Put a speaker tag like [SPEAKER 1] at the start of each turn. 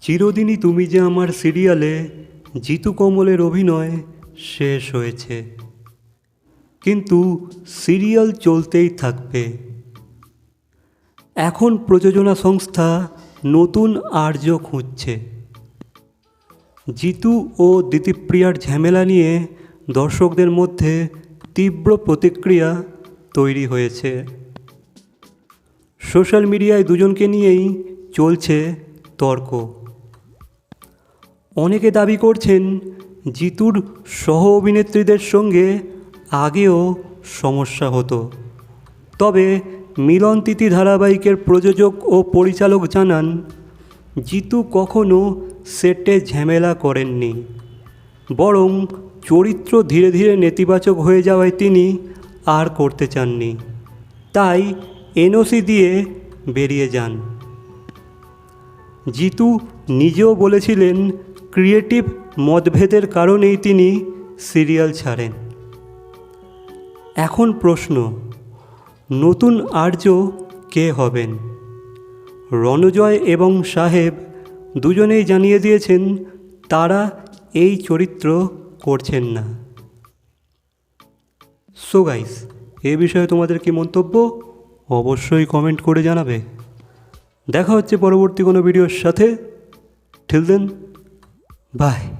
[SPEAKER 1] চিরদিনই তুমি যে আমার সিরিয়ালে জিতু কমলের অভিনয় শেষ হয়েছে। কিন্তু সিরিয়াল চলতেই থাকবে। এখন প্রযোজনা সংস্থা নতুন আর্য খুঁজছে। জিতু ও দিতিপ্রিয়ার ঝামেলা নিয়ে দর্শকদের মধ্যে তীব্র প্রতিক্রিয়া তৈরি হয়েছে। সোশ্যাল মিডিয়ায় দুজনকে নিয়েই চলছে তর্ক। অনেকে দাবি করছেন জিতুর সহ অভিনেত্রীদের সঙ্গে আগেও সমস্যা হতো। তবে মিলন তিথি ধারাবাহিকের প্রযোজক ও পরিচালক জানান, জিতু কখনো সেটে ঝামেলা করেননি, বরং চরিত্র ধীরে ধীরে নেতিবাচক হয়ে যাওয়ায় তিনি আর করতে চাননি। তাই এনওসি দিয়ে বেরিয়ে যান। জিতু নিজেও বলেছিলেন ক্রিয়েটিভ মতভেদের কারণেই তিনি সিরিয়াল ছাড়েন। এখন প্রশ্ন, নতুন আর্য কে হবেন? রণজয় এবং সাহেব দুজনেই জানিয়ে দিয়েছেন, তারা এই চরিত্র করছেন না। সো গাইস এ বিষয়ে তোমাদের কি মন্তব্য? অবশ্যই কমেন্ট করে জানাবে। দেখা হচ্ছে পরবর্তী কোনো ভিডিওর সাথে। ঠিল দেন Bye.